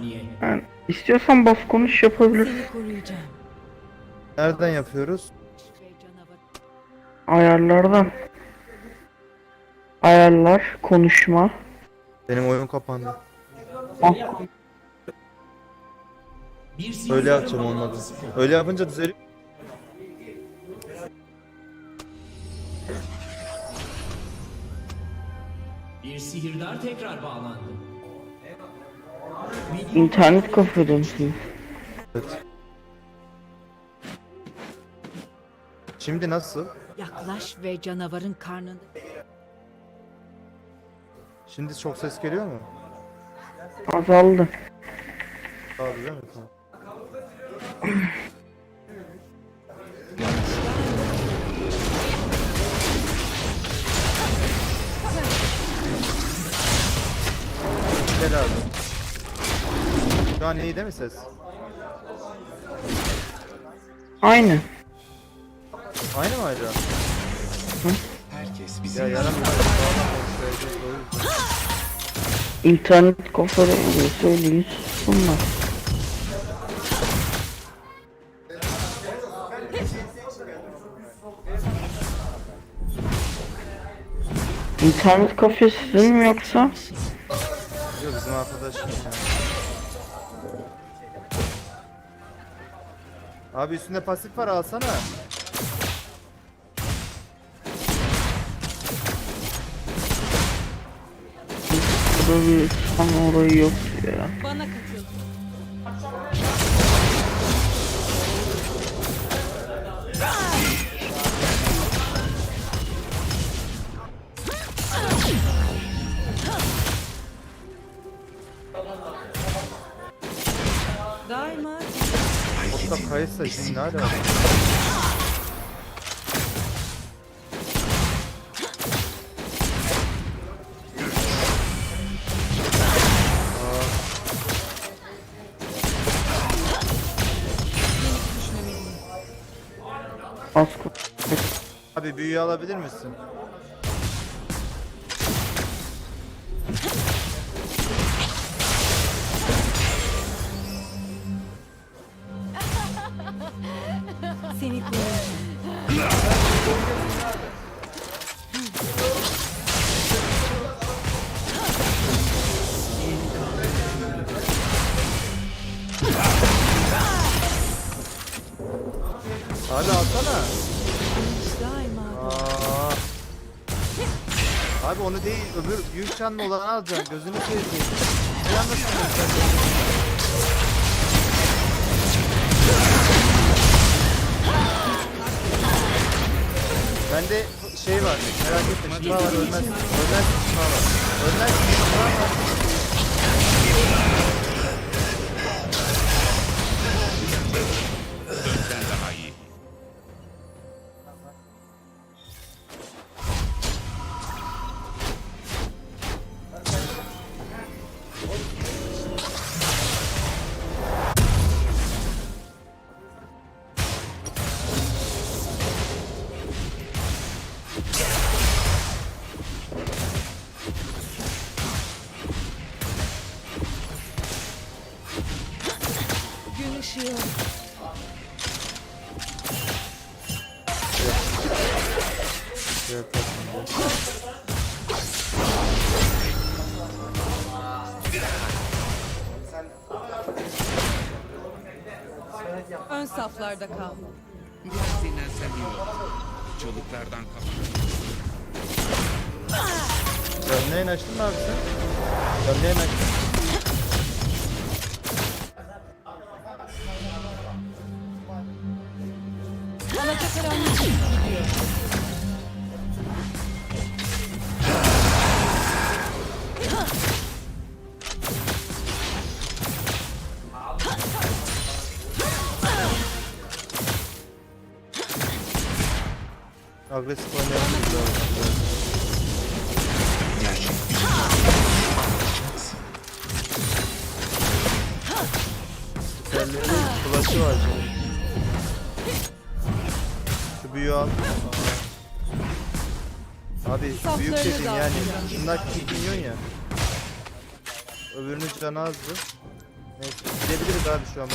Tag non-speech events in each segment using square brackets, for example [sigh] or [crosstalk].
Niye? Yani istiyorsan bas konuş yapabilir. Seni koruyacağım. Nereden yapıyoruz? Ayarlardan. Ayarlar, konuşma. Benim oyun kapandı. Bir Öyle yapacağım olmadı. Öyle yapınca düzeliyor. Bir sihirdar tekrar bağlandı. İnternet kafede misiniz? Evet. Şimdi nasıl? Yaklaş ve canavarın karnında. Şimdi çok ses geliyor mu? Azaldı. Daha değil mi? Tamam. [laughs] Şu an iyi değil mi ses? Aynı. Aynı mı? Herkes Ya yaramıyor. İnternet kafede diye söyleyin. Bunlar. İnternet kafe sizin mi yoksa? Yok bizim arkadaşım ya. Abi üstünde pasif var alsana. Burada bir tam orayı yok ya. Bana katıl. Botta kayıtsa şimdi ne alaka? Abi büyüyü alabilir misin? Seni koruyacağım. Abi alsana. Daima Aa. Abi onu değil öbür canlı olanı alacaksın gözünü seveyim. Bir anda Bende şey var merak etme şifa var ölmez. Ölmez şifa var. Ölmez şifa var. Saflarda kal. Biraz dinlensem iyi olur. Çığlıklardan kapat. Canlı yayın açtın mı abi sen? Yayın açtın. Alacakaranlık gidiyor. Şunlar küçük minyon ya. Öbürünün canı azdı. Neyse gidebiliriz abi şu an.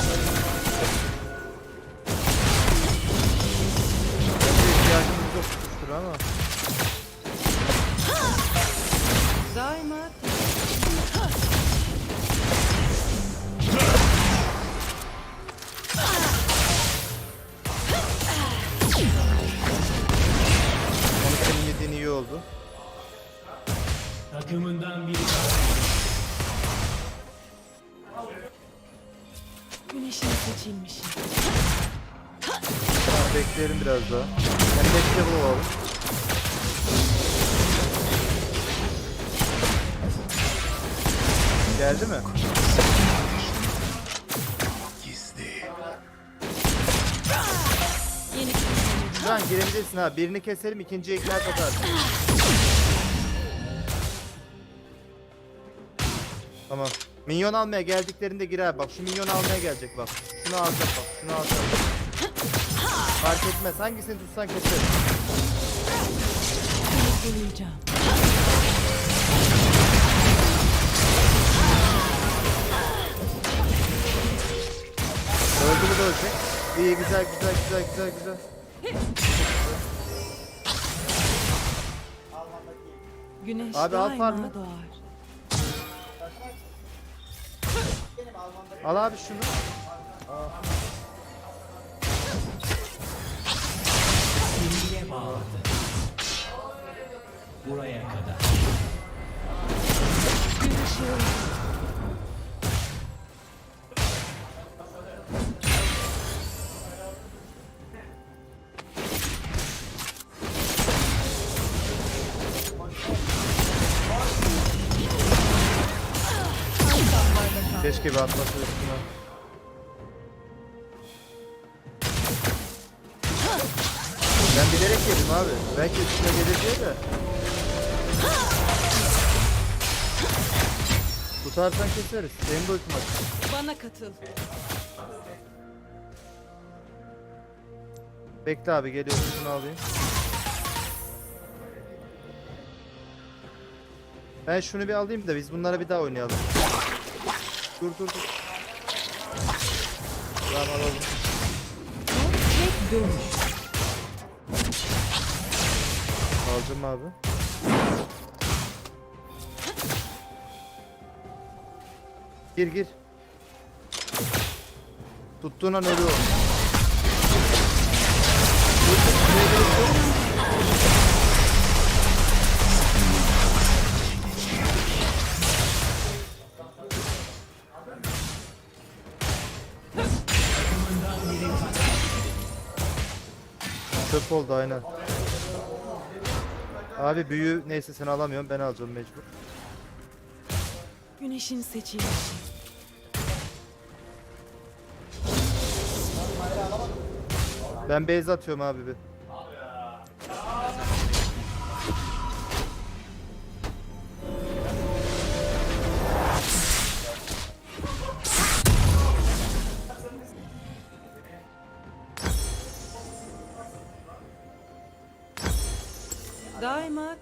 Girebilirsin ha. Birini keselim ikinciye ikna atar. Tamam. Minyon almaya geldiklerinde girer bak. Şu minyon almaya gelecek bak. Şunu alacak bak. Şunu alacak. Fark etmez. Hangisini tutsan koruyacağım. Öldü mü de ölecek. İyi güzel güzel güzel güzel güzel. Güneş Abi, al farmı. doğar. Al abi şunu. Siniye bağladı. Buraya kadar. Gün bir atması üstüne. Ben bilerek yedim abi. Belki üstüne gelir diye de. Tutarsan keseriz. Benim de ultim açık. Bana katıl. Bekle abi geliyorum şunu alayım. Ben şunu bir alayım da biz bunlara bir daha oynayalım. Dur dur dur. Tamam alalım. Tek dönüş. Alacağım abi. Gir gir. Tuttuğun an ölüyor. Oldu aynen. Abi büyü neyse sen alamıyorum ben alacağım mecbur. Güneşin seçilmişi. Ben base atıyorum abi bir.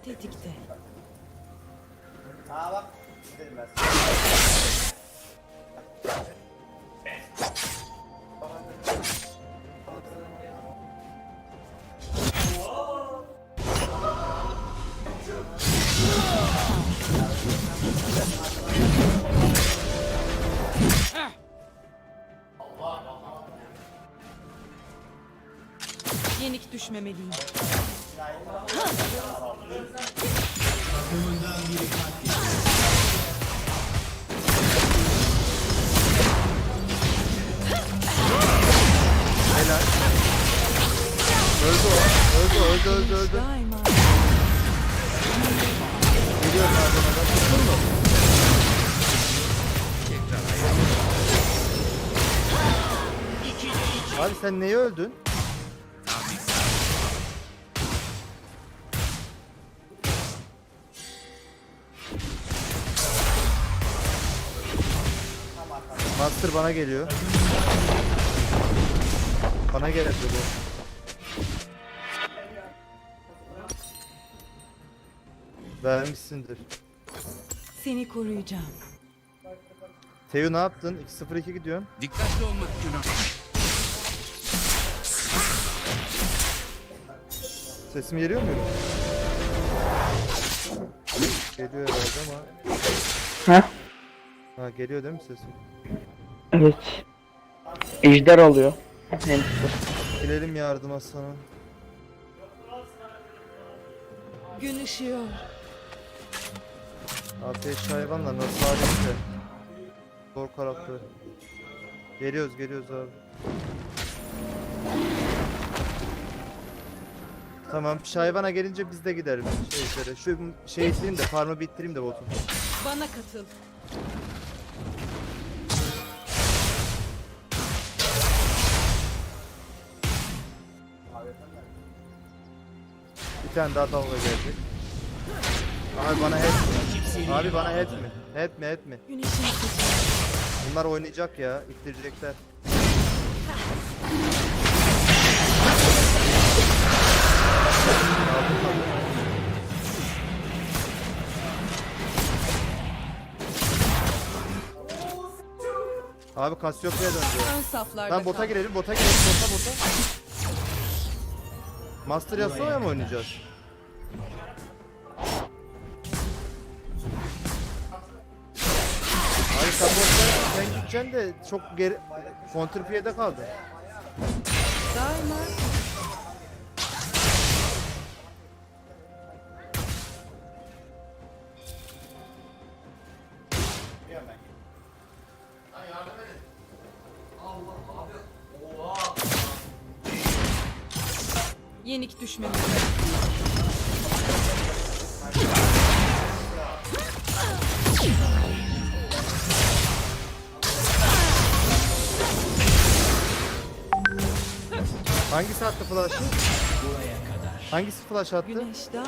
Tetikte. Yenik düşmemeliyim. Öldü öldü öldü. Geliyorum da. Tuttun mu? Abi sen neye öldün? Master bana geliyor. Bana gel bu. Vermişsindir. Seni koruyacağım. Teo ne yaptın? 2-0-2 gidiyorsun. Dikkatli olmak günah. Sesim geliyor mu? Geliyor herhalde ama. Heh. Ha geliyor değil mi sesim? Evet. Ejder alıyor. Hamster. Gelelim yardıma sana. Gün ışıyor. Ateş hayvanla nasıl halinde? Zor karakter. Geliyoruz geliyoruz abi. Tamam hayvana gelince biz de gidelim şeylere. Şu şey bitireyim de farmı bitireyim de botu. Bana katıl. Bir tane daha dalga gelecek. Abi bana mi? Abi bana head mi? Head mi head mi? Bunlar oynayacak ya, ittirecekler. Abi Kasyopya'ya döndü. Ön saflarda Lan bota girelim, bota girelim, bota bota. Master Yasuo'ya mı oynayacağız? Botta sen gideceksin de çok geri kontrpiyede kaldı. Daima Yenik düşmemiz. Hangisi attı flash'ı? Hangisi flash attı? Güneş doğar.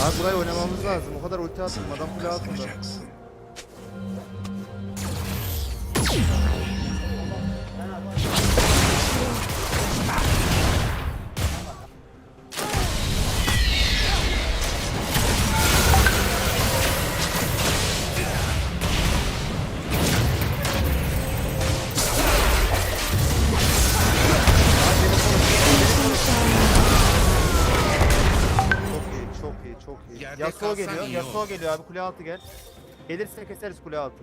Abi burayı oynamamız lazım. O kadar ulti attım. Adam kule altında. Yasuo geliyor, Yasuo geliyor abi kule altı gel. Gelirse keseriz kule altı.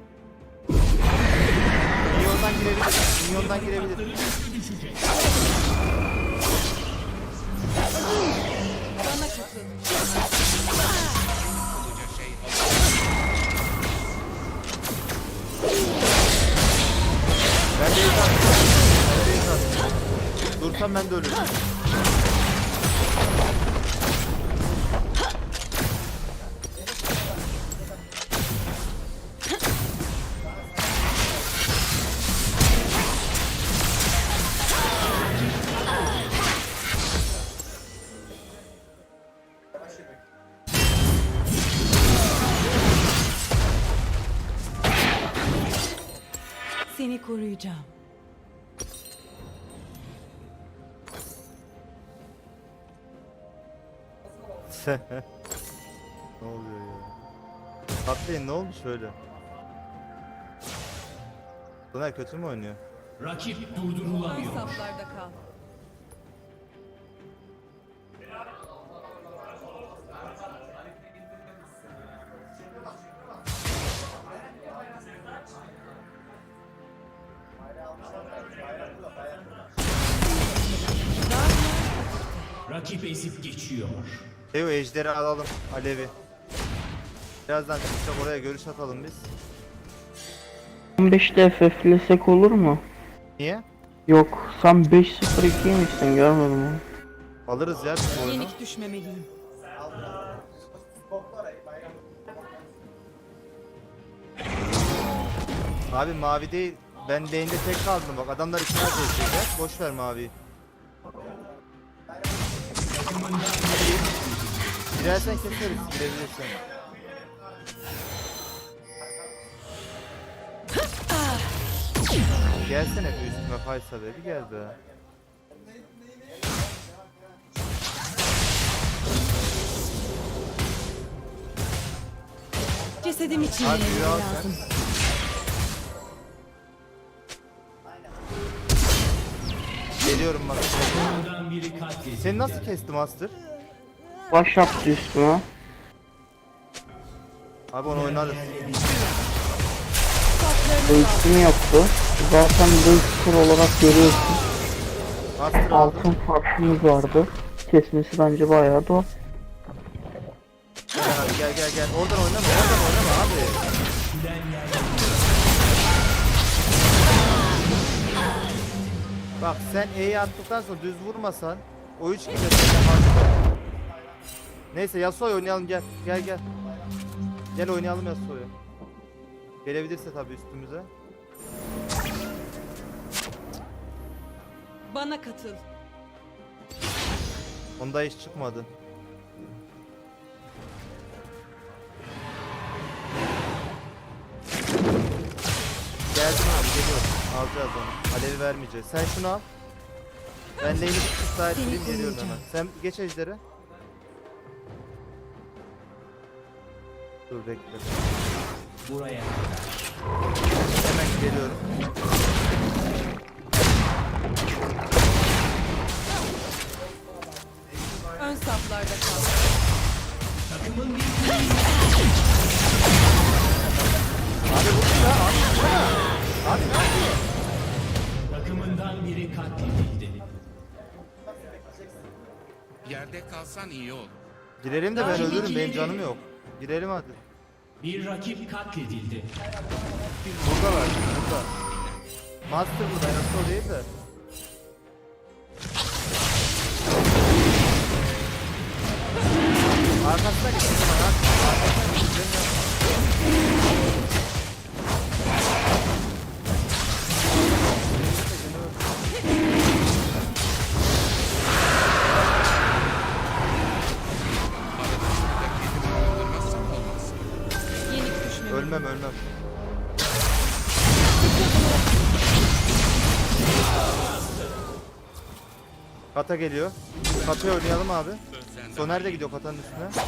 Minyondan girebilir, minyondan girebilir. Bana katıl. Ben de izah Ben de izah Dursam ben de ölürüm. Seni koruyacağım. [laughs] ne oluyor ya? Atlayın ne olmuş böyle? Soner kötü mü oynuyor? Rakip durdurulamıyor. saflarda kal. Evo ejderi alalım Alevi. Birazdan çıkacak oraya görüş atalım biz. 15'te FF'lesek olur mu? Niye? Yok, sen 5-0-2'ymişsin görmedim onu. Alırız ya biz bu oyunu. Yenik düşmemeliyim. Abi mavi değil. Ben lane'de tek kaldım bak. Adamlar ikna edecekler. Boş ver maviyi. Girersen keseriz. Girebilirsin. Gelsene bir üstüme faysa haberi geldi. Cesedim için lazım. Geliyorum bak. Seni nasıl kesti Master? Baş yaptı üstüme. Abi onu oynarız. Ultimi yaptı. Zaten skor olarak görüyorsun. Master aldım. Altın farkımız vardı. Kesmesi bence bayağı da Gel abi gel gel gel. Oradan oynama oradan oynama abi. Bak sen E'yi attıktan sonra düz vurmasan o üç kişi seni harcar. Neyse Yasuo'yu oynayalım gel. Gel gel. Gel oynayalım Yasuo'yu. Gelebilirse tabii üstümüze. Bana katıl. Onda iş çıkmadı. Geldim abi geliyorum. Alacağız onu. Alevi vermeyeceğiz. Sen şunu al. Ben lane'i Seni ettireyim geliyorum hemen. Sen geç ejderi. Dur bekle. Buraya. Hemen geliyorum. Ön saflarda kal. Takımın bir Abi bu ne ya? Abi bu ne? Abi ne yapıyor? takımından biri katledildi. Yerde kalsan iyi olur. Girelim de ben ölürüm. Benim canım yok. Girelim hadi. Bir rakip katledildi. Burada var. Burada. Master burada. Yasuo değil de. Arkasına zaman, Arkasına Kata geliyor. Kata'ya oynayalım abi. Soner de gidiyor katanın üstüne.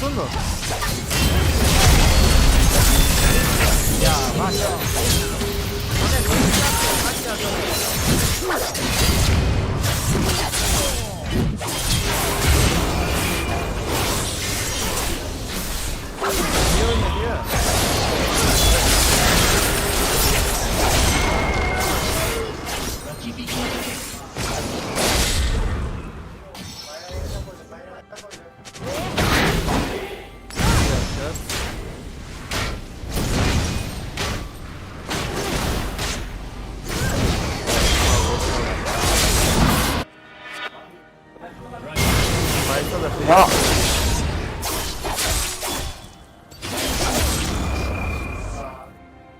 Tuttun mu? Ya bak Ya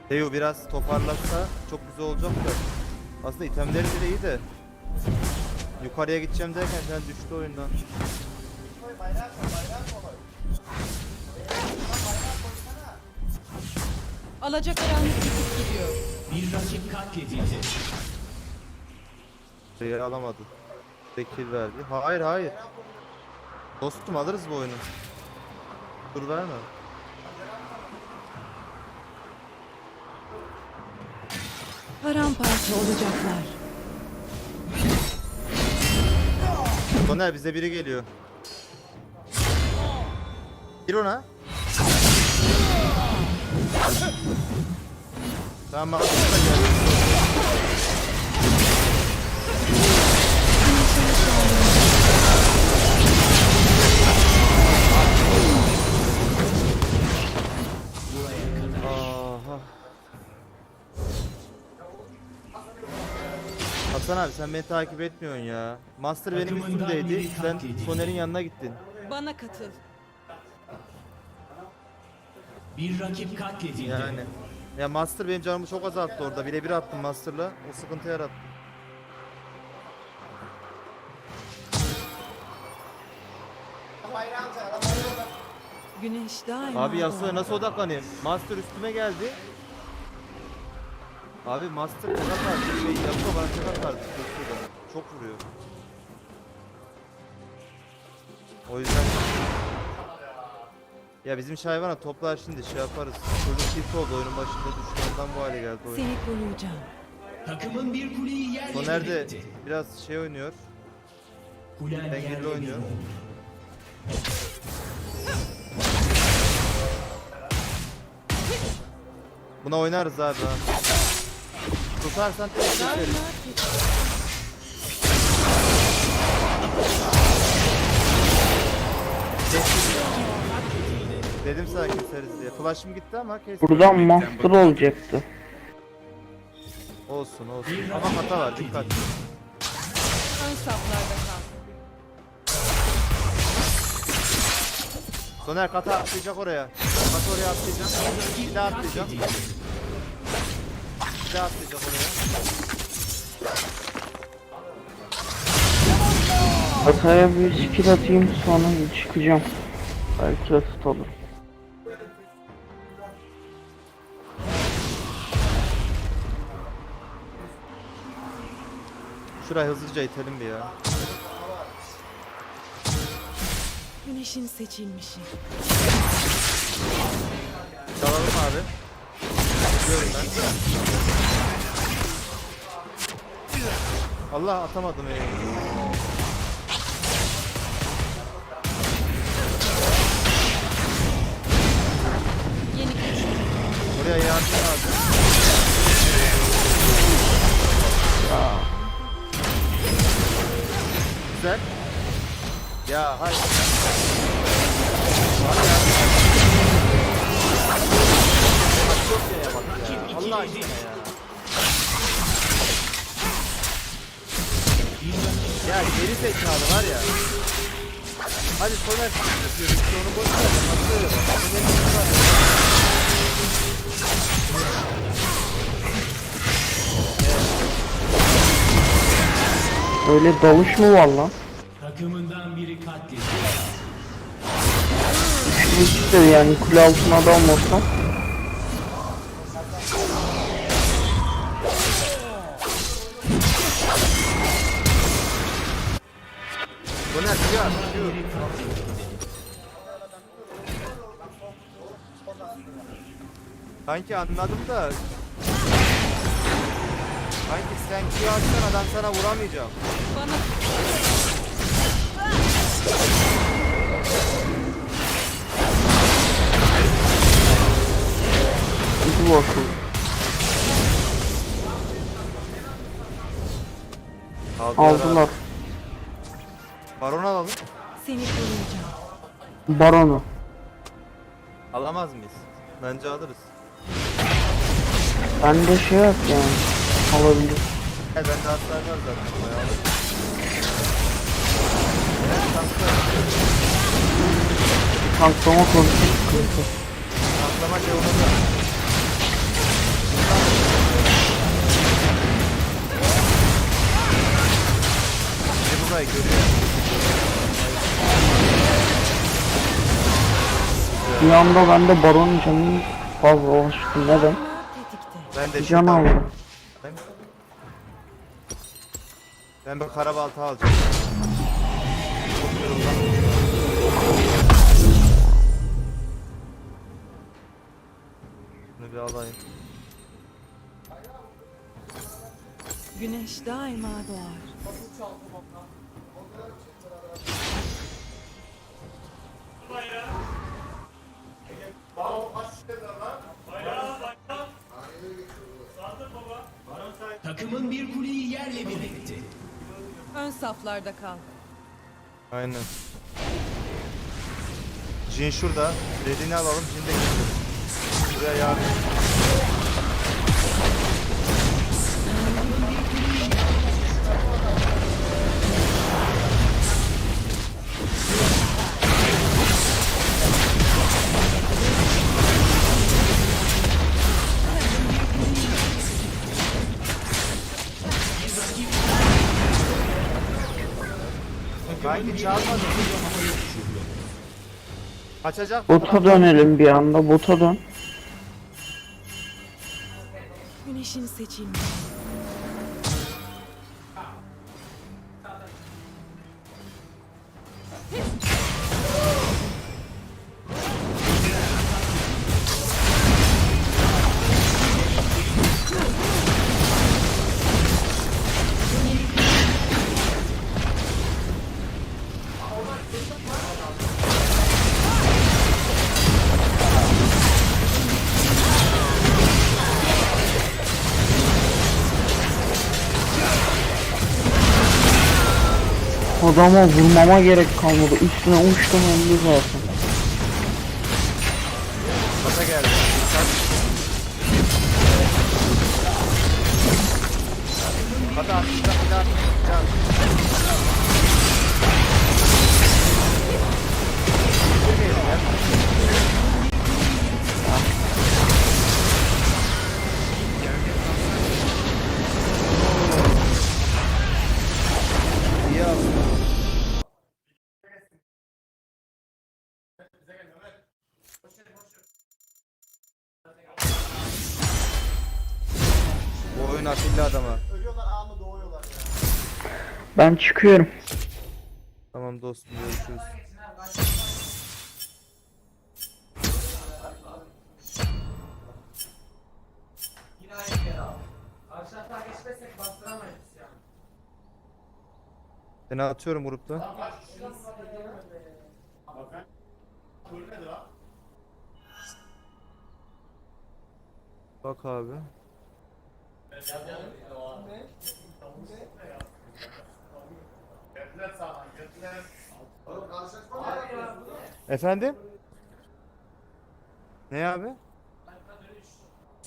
Teo biraz toparlarsa çok güzel olacak da. Aslında itemleri bile iyi de. Yukarıya gideceğim derken sen düştü oyundan. Alacakaranlık yıkıp gidiyor. bir rakip katledildi. Şeyi alamadı. Bekir verdi. Hayır hayır. Dostum alırız bu oyunu. Dur verme. Paramparça olacaklar. Soner bize biri geliyor. Gir ona. Tamam bak. Hasan abi sen beni takip etmiyorsun ya. Master benim üstümdeydi. Sen. Soner'in yanına gittin. Bana katıl. Bir rakip katledildi. Yani. Ya Master benim canımı çok azalttı orada. Bile bir attım Master'la. O sıkıntı yarattı. Güneş daima Abi doğar. nasıl odaklanayım? Master üstüme geldi. Abi Master tek atar. Şey, Yasuo bana tek atar. Çok vuruyor. O yüzden ya bizim şayvana toplar şimdi şey yaparız. Çocuk tilt oldu oyunun başında düştü ondan bu hale geldi oyun. Seni koruyacağım. Takımın bir kuleyi yerle Soner etti. biraz şey oynuyor. Kulen Dengeli oynuyor. Buna oynarız abi ha. Tutarsan tek keseriz. Daima tetik. Dedim sana keseriz diye. Flash'ım gitti ama kes. Buradan master olacaktı. Olsun olsun. Ama hata var dikkat. Ön saflarda kal. Soner kata atlayacak oraya. Kata oraya atlayacak. Bir daha. Katledildi. Bir daha atlayacak oraya. Hataya bir skill atayım sonra çıkacağım. Belki asist olur. Şurayı hızlıca itelim bir ya. Güneşin seçilmişi. Çalalım abi. Gidiyorum ben. Allah atamadım ya. Oraya yardım abi. Güzel. Ya hayır. Var ya. Bak çok şeye bak ya. Allah aşkına ya. Ya geri zekalı var ya. Hadi Soner yapıyoruz. İşte onu boş ver. Öyle dalış mı var lan? Takımından biri katledildi. Üçlü yani kule altına adam olsam. Soner çıkıyor. Çıkıyor. Kanki anladım da Kanki sen Q atsan adam sana vuramayacak. Bana Hızlı bakın. Aldılar. Baron alalım. seni koruyacağım. Baronu. Alamaz mıyız? Bence alırız. Ben de şey yap yani. Alabilir. He bende hatlar var zaten. Bayağı. Tanklama konusu sıkıntı. Tanklama olmadı. Ne burayı görüyor. Bir anda ben de baronun canını fazla oluştu. Neden? Ben de Can şuradan- aldım. Ben bir karabalta alacağım. Bunu bir alayım. Güneş daima doğar. Takımın bir kuleyi yerle bir etti. Ön saflarda kal. Aynen. Jin şurada. Redini alalım. Jin de geliyor. Buraya yardım. Kanki çağırmadı. Kaçacak. Bota dönelim bir anda. Bota dön. Güneşin seçilmişi. Adama vurmama gerek kalmadı. Üstüne uçtum öldü zaten. Kata geldi. Kata atlayacak bir daha Bu oyun afilli adama. Ben çıkıyorum. Tamam dostum görüşürüz. Seni atıyorum grupta. Bak abi. Efendim? Ne abi?